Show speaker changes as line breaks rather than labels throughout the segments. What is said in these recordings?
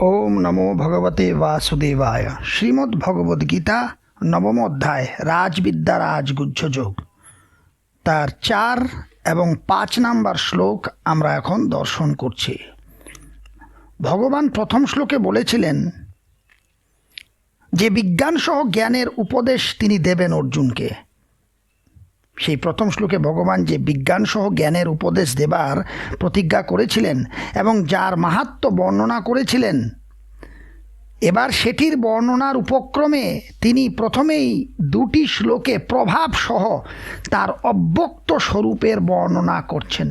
ওম নমো ভগবতে বাসুদেবায়। শ্রীমদ্ ভগবদ গীতা, নবম অধ্যায়, রাজবিদ্যা রাজগুজ্জ যোগ। তার চার এবং পাঁচ নাম্বার শ্লোক আমরা এখন দর্শন করছি। ভগবান প্রথম শ্লোকে বলেছিলেন, যে বিজ্ঞানসহ জ্ঞানের উপদেশ তিনি দেবেন অর্জুনকে। সেই প্রথম শ্লোকে ভগবান যে বিজ্ঞান সহ জ্ঞানের উপদেশ দেবার প্রতিজ্ঞা করেছিলেন এবং যার মাহাত্ম বর্ণনা করেছিলেন, এবার সেটির বর্ণনার উপক্রমে তিনি প্রথমেই দুটি শ্লোকে প্রভাব সহ তার অব্যক্ত স্বরূপের বর্ণনা করছেন।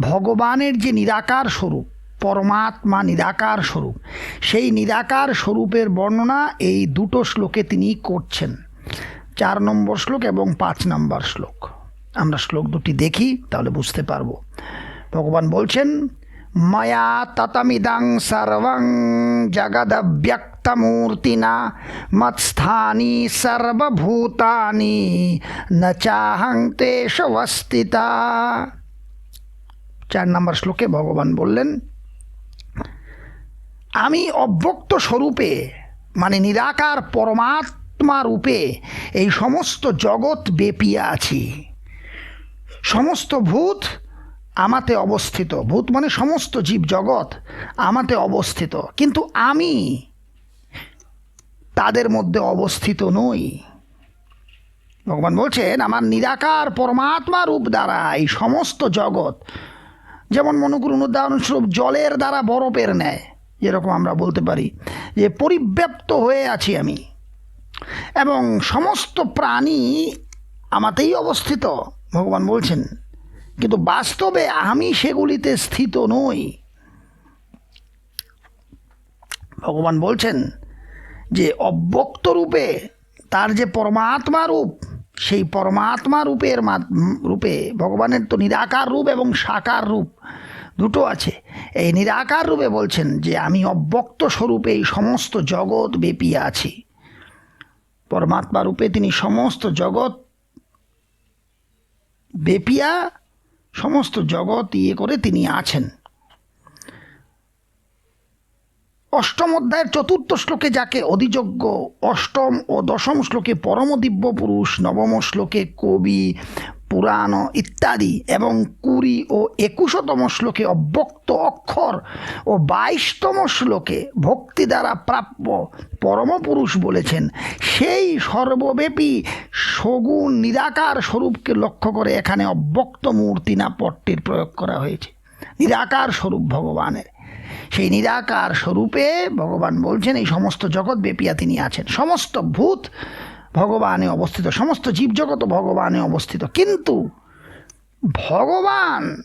ভগবানের যে নিরাকার স্বরূপ, পরমাত্মা নিরাকার স্বরূপ, সেই নিরাকার স্বরূপের বর্ণনা এই দুটো শ্লোকে তিনি করছেন। চার নম্বর শ্লোক এবং পাঁচ নম্বর শ্লোক। আমরা শ্লোক দুটি দেখি, তাহলে বুঝতে পারব। ভগবান বলছেন, ময়া ততমিদং সর্বং জগদব্যক্তমূর্তিনা, মৎস্থানি সর্বভূতানি, ন চাহং তেষবস্থিতা চার নম্বর শ্লোকে ভগবান বললেন, আমি অব্যক্ত স্বরূপে মানে নিরাকার পরমাত্মা রূপে এই সমস্ত জগৎ বেপিয়ে আছি। সমস্ত ভূত আমাতে অবস্থিত। ভূত মানে সমস্ত জীব জগৎ আমাতে অবস্থিত। কিন্তু আমি তাদের মধ্যে অবস্থিত নই। ভগবান বলছেন, আমার নিরাকার পরমাত্মা রূপ দ্বারা এই সমস্ত জগৎ, যেমন মনে করুন উদাহরণস্বরূপ জলের দ্বারা বরফের ন্যায়, যেরকম আমরা বলতে পারি, যে পরিব্যাপ্ত হয়ে আছি আমি। এবং সমস্ত প্রাণী আমাতেই অবস্থিত, ভগবান বলছেন। কিন্তু বাস্তবে আমি সেগুলিতে স্থিত নই। ভগবান বলছেন যে অব্যক্ত রূপে তার যে পরমাত্মা রূপ, সেই পরমাত্মা রূপের রূপে ভগবানের তো নিরাকার রূপ এবং সাকার রূপ দুটো আছে। এই নিরাকার রূপে বলছেন যে আমি অব্যক্ত স্বরূপে এই সমস্ত জগৎ বেপিয়ে আছি। পরমাত্মা রূপে তিনি সমস্ত জগৎ বেপিয়া, সমস্ত জগৎ ইয়ে করে তিনি আছেন। অষ্টম অধ্যায়ের চতুর্থ শ্লোকে যাকে অধিযোগ্য অষ্টম ও দশম শ্লোকে পরম দিব্য পুরুষ নবম শ্লোকে কবি পুরাণ ইত্যাদি এবং কুড়ি ও একুশতম শ্লোকে অব্যক্ত অক্ষর ও বাইশতম শ্লোকে ভক্তি দ্বারা প্রাপ্য পরমপুরুষ বলেছেন, সেই সর্বব্যাপী সগুণ নিরাকার স্বরূপকে লক্ষ্য করে এখানে অব্যক্ত মূর্তি না পট্টির প্রয়োগ করা হয়েছে। নিরাকার স্বরূপ ভগবানের। সেই নিরাকার স্বরূপে ভগবান বলছেন, এই সমস্ত জগৎ ব্যাপিয়া তিনি আছেন। সমস্ত ভূত ভগবানে অবস্থিত, সমস্ত জীবজগৎ ভগবানে অবস্থিত। কিন্তু ভগবান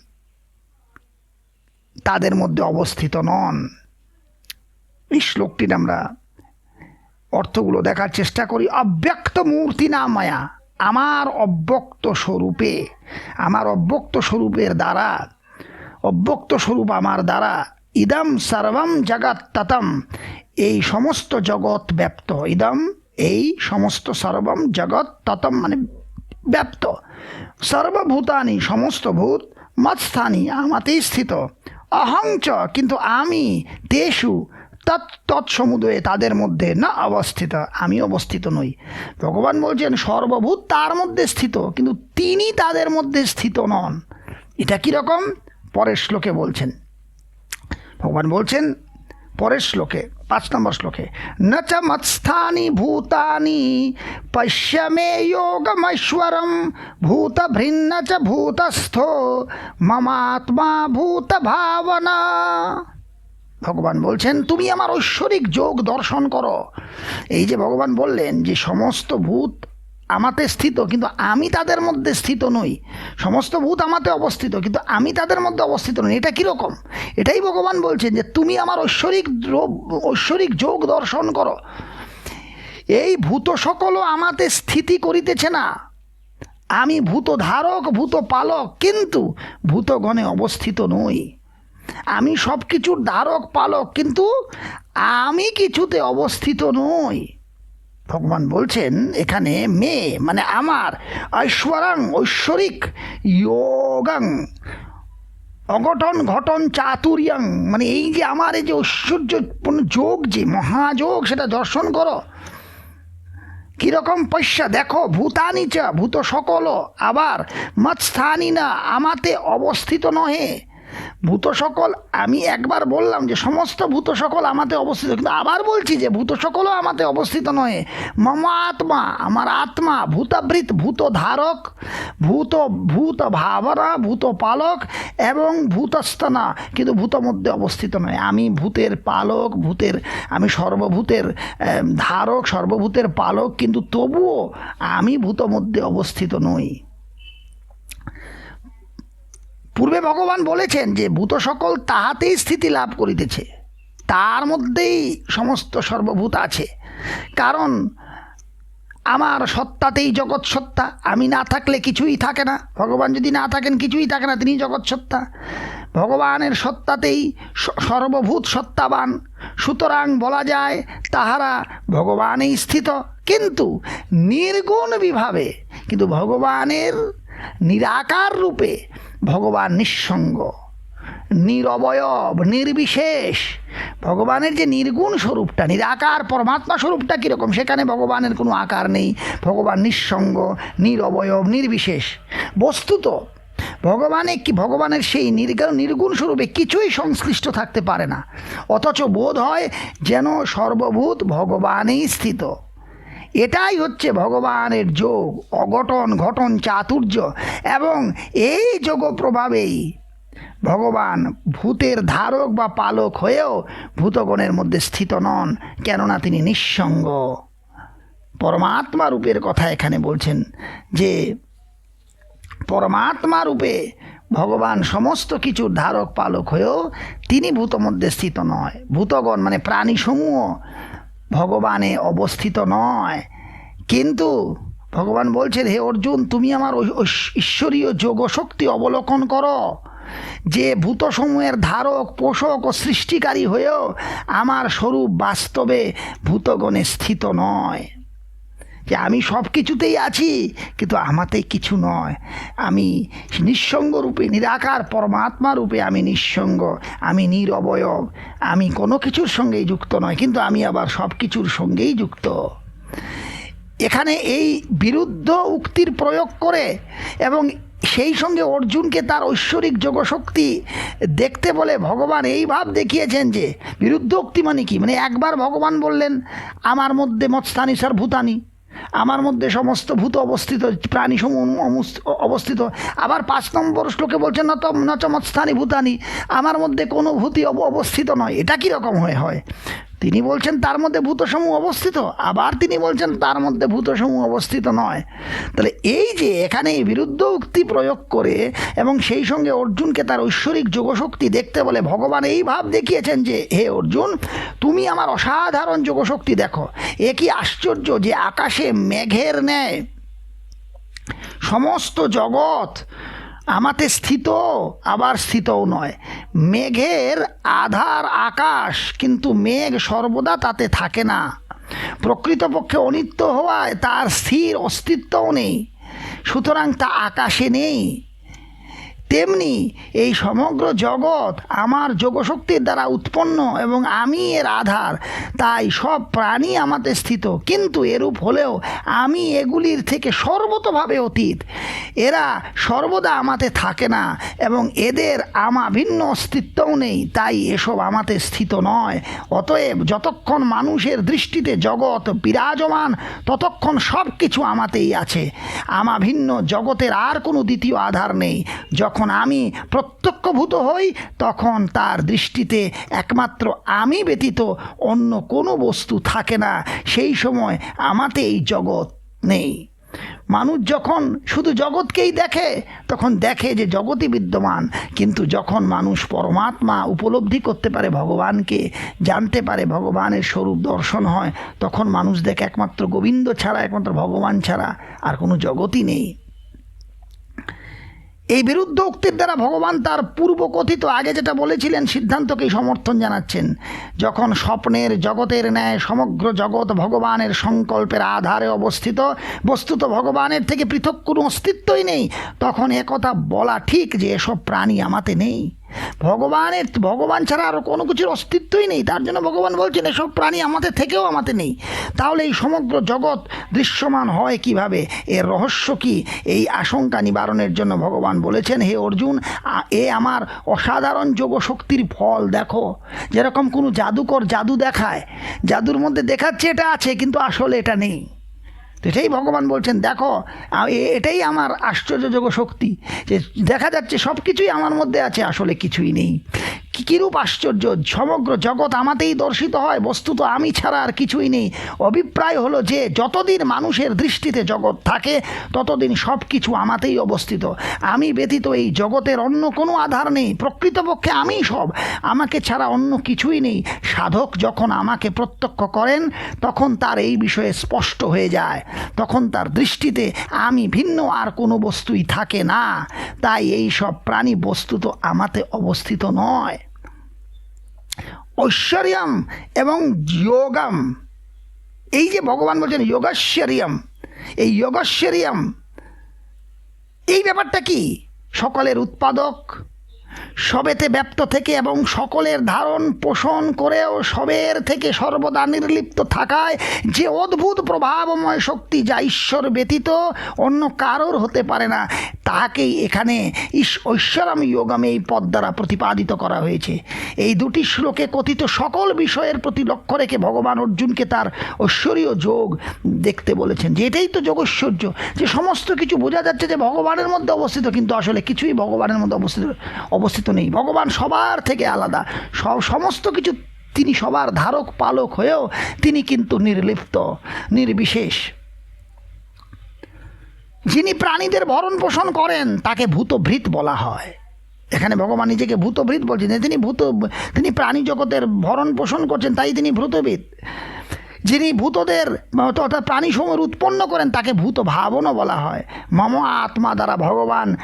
তাদের মধ্যে অবস্থিত নন। এই শ্লোকটির আমরা অর্থগুলো দেখার চেষ্টা করি। অব্যক্ত মূর্তি না মায়া, আমার অব্যক্ত স্বরূপে, আমার অব্যক্ত স্বরূপের দ্বারা, অব্যক্ত স্বরূপ আমার দ্বারা, ইদম সর্বম জগৎ ততম, এই সমস্ত জগৎ ব্যপ্ত। ইদম এই সমস্ত সর্বম জগৎ ততম মানে ব্যপ্ত। সর্বভূতানি সমস্ত ভূত মৎস্থানি আমাতেই স্থিত। অহংচ কিন্তু আমি, তেষু, তৎ তৎসমুদয়ে তাদের মধ্যে না অবস্থিত, আমি অবস্থিত নই। ভগবান বলছেন, সর্বভূত তার মধ্যে স্থিত, কিন্তু তিনি তাদের মধ্যে স্থিত নন। এটা কীরকম পরের শ্লোকে বলছেন। ভগবান বলছেন, পরের শ্লোকে পাঁচ নম্বর শ্লোকে ন চ মৎস্থানি ভূতানি পশ্য মে যোগমৈশ্বরম ভূত ভিন্ন চ ভূতস্থ, মমাত্মা ভূত ভাবনা ভগবান বলছেন, তুমি আমার ঐশ্বরিক যোগ দর্শন করো। এই যে ভগবান বললেন যে সমস্ত ভূত আমাতে স্থিত, কিন্তু আমি তাদের মধ্যে স্থিত নই। সমস্ত ভূত আমাতে অবস্থিত, কিন্তু আমি তাদের মধ্যে অবস্থিত নই। এটা কীরকম এটাই ভগবান বলছেন যে, তুমি আমার ঐশ্বরিক ঐশ্বরিক যোগ দর্শন করো। এই ভূত সকলও আমাতে স্থিতি করিতেছে না। আমি ভূত ধারক, ভূত পালক, কিন্তু ভূতগণে অবস্থিত নই। আমি সব কিছুর ধারক, পালক, কিন্তু আমি কিছুতে অবস্থিত নই। ভগবান বলছেন এখানে মে মানে আমার, ঐশ্বরাং, ঐশ্বরিক, যোগাং, অঘটন ঘটন চাতুরিয়াং। মানে এই যে আমার এই যে ঐশ্বর্যপূর্ণ যোগ যে মহাযোগ, সেটা দর্শন করো। কীরকম পয়সা দেখো, ভূতানি চা, ভূত সকল, আবার মৎস্থানি না, আমাতে অবস্থিত নহে। ভূত সকল আমি একবার বললাম যে সমস্ত ভূত সকল আমাতে অবস্থিত, কিন্তু আবার বলছি যে ভূত সকলও আমাতে অবস্থিত নয়। মম আত্মা, আমার আত্মা, ভূতাবৃত ভূত ধারক ভূত ভূত ভাবনা ভূত পালক এবং ভূতস্তনা কিন্তু ভূত মধ্যে অবস্থিত নয়। আমি ভূতের পালক, ভূতের, আমি সর্বভূতের ধারক, সর্বভূতের পালক, কিন্তু তবুও আমি ভূত মধ্যে অবস্থিত নই। পূর্বে ভগবান বলেছেন যে ভূত সকল তাহাতেই স্থিতি লাভ করিতেছে। তার মধ্যেই সমস্ত সর্বভূত আছে। কারণ আমার সত্তাতেই জগৎ সত্তা, আমি না থাকলে কিছুই থাকে না। ভগবান যদি না থাকেন, কিছুই থাকে না তিনি জগৎ সত্তা। ভগবানের সত্তাতেই সর্বভূত সত্তাবান। সুতরাং বলা যায়, তাহারা ভগবানেই স্থিত। কিন্তু নির্গুণ বিভাবে, কিন্তু ভগবানের নিরাকার রূপে ভগবান নিঃসঙ্গ, নিরবয়ব, নির্বিশেষ। ভগবানের যে নির্গুণ স্বরূপটা, নিরাকার পরমাত্মা স্বরূপটা কীরকম, সেখানে ভগবানের কোনো আকার নেই। ভগবান নিঃসঙ্গ, নিরবয়ব, নির্বিশেষ। বস্তুত, ভগবানে কি, ভগবানের সেই নির্গুণ নির্গুণ স্বরূপে কিছুই সংশ্লিষ্ট থাকতে পারে না। অথচ বোধ হয় যেন সর্বভূত ভগবানেই স্থিত। এটাই হচ্ছে ভগবানের যোগ, অঘটন, ঘটন, চাতুর্য এবং এই যোগ প্রভাবেই ভগবান ভূতের ধারক বা পালক হয়েও ভূতগণের মধ্যে স্থিত নন, কেননা তিনি নিঃসঙ্গ। পরমাত্মা রূপের কথা এখানে বলছেন যে পরমাত্মা রূপে ভগবান সমস্ত কিছুর ধারক পালক হয়েও তিনি ভূত মধ্যে স্থিত নয়। ভূতগণ মানে প্রাণীসমূহ ভগবানে অবস্থিত নয়। কিন্তু ভগবান বলছেন, হে অর্জুন, তুমি আমার ঈশ্বরীয় যোগশক্তি অবলোকন করো। যে ভূতসমূহের ধারক, পোষক ও সৃষ্টিকারী হয়েও আমার স্বরূপ বাস্তবে ভূতগণে স্থিত নয়। যে আমি সব কিছুতেই আছি, কিন্তু আমাতে কিছু নয়। আমি নিঃসঙ্গ রূপে নিরাকার পরমাত্মা রূপে আমি নিঃসঙ্গ, আমি নিরবয়ব, আমি কোনো কিছুর সঙ্গেই যুক্ত নয়, কিন্তু আমি আবার সব কিছুর সঙ্গেই যুক্ত। এখানে এই বিরুদ্ধ উক্তির প্রয়োগ করে এবং সেই সঙ্গে অর্জুনকে তার ঐশ্বরিক যোগশক্তি দেখতে বলে ভগবান এই ভাব দেখিয়েছেন যে, বিরুদ্ধ উক্তি মানে কি? মানে একবার ভগবান বললেন, আমার মধ্যে মৎস্থানি ভূতানি। আমার মধ্যে সমস্ত ভূত অবস্থিত প্রাণী সমূহ অবস্থিত। আবার পাঁচ নম্বর শ্লোকে বলছেন না তো নচমৎস্থানী ভূতানি, আমার মধ্যে কোনো ভূতি অব- অবস্থিত নয়। এটা কীরকম হয়ে হয়? তিনি বলছেন তার মধ্যে ভূতসমূহ অবস্থিত। আবার তিনি বলছেন তার মধ্যে ভূতসমূহ অবস্থিত নয়। তাহলে এই যে এখানে বিরুদ্ধ উক্তি প্রয়োগ করে এবং সেই সঙ্গে অর্জুনকে তার ঐশ্বরিক যোগশক্তি দেখতে বলে ভগবান এই ভাব দেখিয়েছেন যে, হে অর্জুন, তুমি আমার অসাধারণ যোগশক্তি দেখো। এ কি আশ্চর্য যে আকাশে মেঘের ন্যায় সমস্ত জগৎ আমাতে স্থিত, আবার স্থিতও নয়। মেঘের আধার আকাশ, কিন্তু মেঘ সর্বদা তাতে থাকে না। প্রকৃতপক্ষে অনিত্য হওয়ায় তার স্থির অস্তিত্বও নেই। সুতরাং তা আকাশে নেই। তেমনি এই সমগ্র জগৎ আমার যোগশক্তির দ্বারা উৎপন্ন এবং আমি এর আধার। তাই সব প্রাণী আমাতে স্থিত। কিন্তু এরূপ হলেও আমি এগুলির থেকে সর্বতভাবে অতীত। এরা সর্বদা আমাতে থাকে না এবং এদের আমা ভিন্ন অস্তিত্বও নেই। তাই এসব আমাতে স্থিত নয়। অতএব যতক্ষণ মানুষের দৃষ্টিতে জগৎ বিরাজমান, ততক্ষণ সব কিছু আমাতেই আছে। আমা ভিন্ন জগতের আর কোনো দ্বিতীয় আধার নেই। যখন আমি প্রত্যক্ষভূত হই, তখন তার দৃষ্টিতে একমাত্র আমি ব্যতীত অন্য কোনো বস্তু থাকে না। সেই সময় আমাতে এই জগৎ নেই। মানুষ যখন শুধু জগৎকেই দেখে, তখন দেখে যে জগৎই বিদ্যমান। কিন্তু যখন মানুষ পরমাত্মা উপলব্ধি করতে পারে, ভগবানকে জানতে পারে, ভগবানের স্বরূপ দর্শন হয়, তখন মানুষ দেখে একমাত্র গোবিন্দ ছাড়া, একমাত্র ভগবান ছাড়া আর কোনো জগতই নেই। এই বিরুদ্ধ উক্তির দ্বারা ভগবান তার পূর্বকথিত আগে যেটা বলেছিলেন সিদ্ধান্তকেই সমর্থন জানাচ্ছেন। যখন স্বপ্নের জগতের ন্যায় সমগ্র জগৎ ভগবানের সংকল্পের আধারে অবস্থিত, বস্তুত ভগবানের থেকে পৃথক কোনো অস্তিত্বই নেই, তখন একথা বলা ঠিক যে এসব প্রাণী আমাতে নেই। ভগবানের, ভগবান ছাড়া আর কোনো কিছুর অস্তিত্বই নেই। তার জন্য ভগবান বলছেন, এসব প্রাণী আমাদের থেকেও আমাদের নেই। তাহলে এই সমগ্র জগৎ দৃশ্যমান হয় কীভাবে? এর রহস্য কি? এই আশঙ্কা নিবারণের জন্য ভগবান বলেছেন, হে অর্জুন এ আমার অসাধারণ যোগ শক্তির ফল, দেখো। যেরকম কোনো জাদুকর জাদু দেখায়, জাদুর মধ্যে দেখাচ্ছে এটা আছে, কিন্তু আসলে এটা নেই। তো সেই ভগবান বলছেন, দেখো এটাই আমার আশ্চর্যযোগ শক্তি যে দেখা যাচ্ছে সব কিছুই আমার মধ্যে আছে, আসলে কিছুই নেই। কিরূপ আশ্চর্য? সমগ্র জগৎ আমাতেই দর্শিত হয়, বস্তুত আমি ছাড়া আর কিছুই নেই। অভিপ্রায় হলো যে, যতদিন মানুষের দৃষ্টিতে জগৎ থাকে, ততদিন সব কিছু আমাতেই অবস্থিত। আমি ব্যতীত এই জগতের অন্য কোনো আধার নেই। প্রকৃতপক্ষে আমিই সব। আমাকে ছাড়া অন্য কিছুই নেই। সাধক যখন আমাকে প্রত্যক্ষ করেন, তখন তার এই বিষয়ে স্পষ্ট হয়ে যায়। তখন তার দৃষ্টিতে আমি ভিন্ন আর কোনো বস্তুই থাকে না। তাই এই সব প্রাণী বস্তুত আমাতে অবস্থিত নয়। ঐশ্বর্যম এবং যোগম। এই যে ভগবান বলছেন যোগশ্বরিয়ম, এই যোগশ্বরিয়ম, এই ব্যাপারটা কি? সকলের উৎপাদক, সবেতে ব্যপ্ত থেকে এবং সকলের ধারণ পোষণ করেও সবের থেকে সর্বদা নির্লিপ্ত থাকায় যে অদ্ভুত প্রভাবময় শক্তি যা ঈশ্বর ব্যতীত অন্য কারোর হতে পারে না তাকেই এখানে ঐশ্বরম যোগমে এই পদ দ্বারা প্রতিপাদিত করা হয়েছে। এই দুটি শ্লোকে কথিত সকল বিষয়ের প্রতি লক্ষ্য রেখে ভগবান অর্জুনকে তার ঐশ্বরীয় যোগ দেখতে বলেছেন। যে এটাই তো যোগৈশ্বর্য, যে সমস্ত কিছু বোঝা যাচ্ছে যে ভগবানের মধ্যে অবস্থিত, কিন্তু আসলে কিছুই ভগবানের মধ্যে অবস্থিত অবস্থিত নেই। ভগবান সবার থেকে আলাদা। সব, সমস্ত কিছু তিনি সবার ধারক, পালক হয়েও তিনি কিন্তু নির্লিপ্ত, নির্বিশেষ। যিনি প্রাণীদের ভরণ পোষণ করেন, তাকে ভূতভৃত বলা হয়। এখানে ভগবান নিজেকে ভূতভৃত বলছেন। তিনি ভূত তিনি প্রাণী জগতের ভরণ পোষণ করছেন, তাই তিনি ভূতবিদ যিনি ভূতদের অর্থাৎ প্রাণী সমূহ উৎপন্ন করেন, তাকে ভূত ভাবনও বলা হয়। মম আত্মা দ্বারা ভগবান,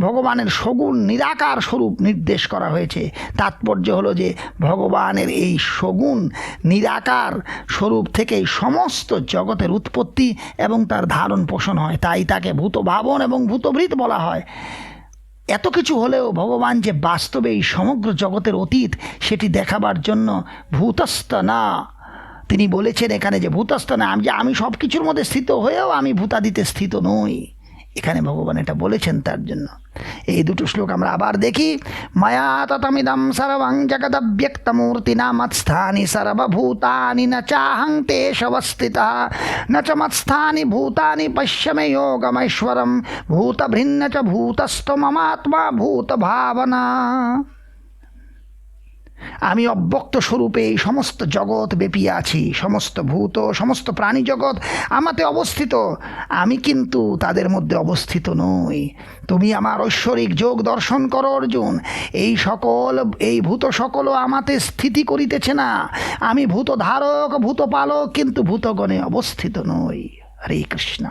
ভগবানের সগুণ নিরাকার স্বরূপ নির্দেশ করা হয়েছে। তাৎপর্য হলো যে, ভগবানের এই সগুণ নিরাকার স্বরূপ থেকেই সমস্ত জগতের উৎপত্তি এবং তার ধারণ পোষণ হয়। তাই তাকে ভূত ভাবন এবং ভূতভৃত বলা হয়। এত কিছু হলেও ভগবান যে বাস্তবে এই সমগ্র জগতের অতীত, সেটি দেখাবার জন্য ভূতস্থ না। তিনি বলেছেন এখানে যে ভূতস্থ না, আমি যে, আমি সব কিছুর মধ্যে স্থিত হয়েও আমি ভূতাদিতে স্থিত নই। এখানে ভগবান এটা বলেছেন তার জন্য। এই দুটো শ্লোক আমরা আবার দেখি। মায়া ততমিদম সর্বং জগদব্যক্তমূর্তি মৎস্থানি সর্বভূতানি ন চাহং তেষবস্থিত ন চ মৎস্থানি ভূতানি পশ্যমে যোগমৈশ্বরম। ভূতভৃন্ন চ ভূতস্থ মমাত্মা ভূত ভাবনা। আমি অব্যক্ত স্বরূপে এই সমস্ত জগৎ ব্যাপী আছি, সমস্ত ভূত, সমস্ত প্রাণী জগৎ আমাতে অবস্থিত। আমি কিন্তু তাদের মধ্যে অবস্থিত নই। তুমি আমার ঐশ্বরিক যোগ দর্শন করো, অর্জুন। এই সকল, এই ভূত সকলও আমাতে স্থিতি করিতেছে না। আমি ভূত ধারক ভূত পালক কিন্তু ভূতগণে অবস্থিত নই। হরে কৃষ্ণ।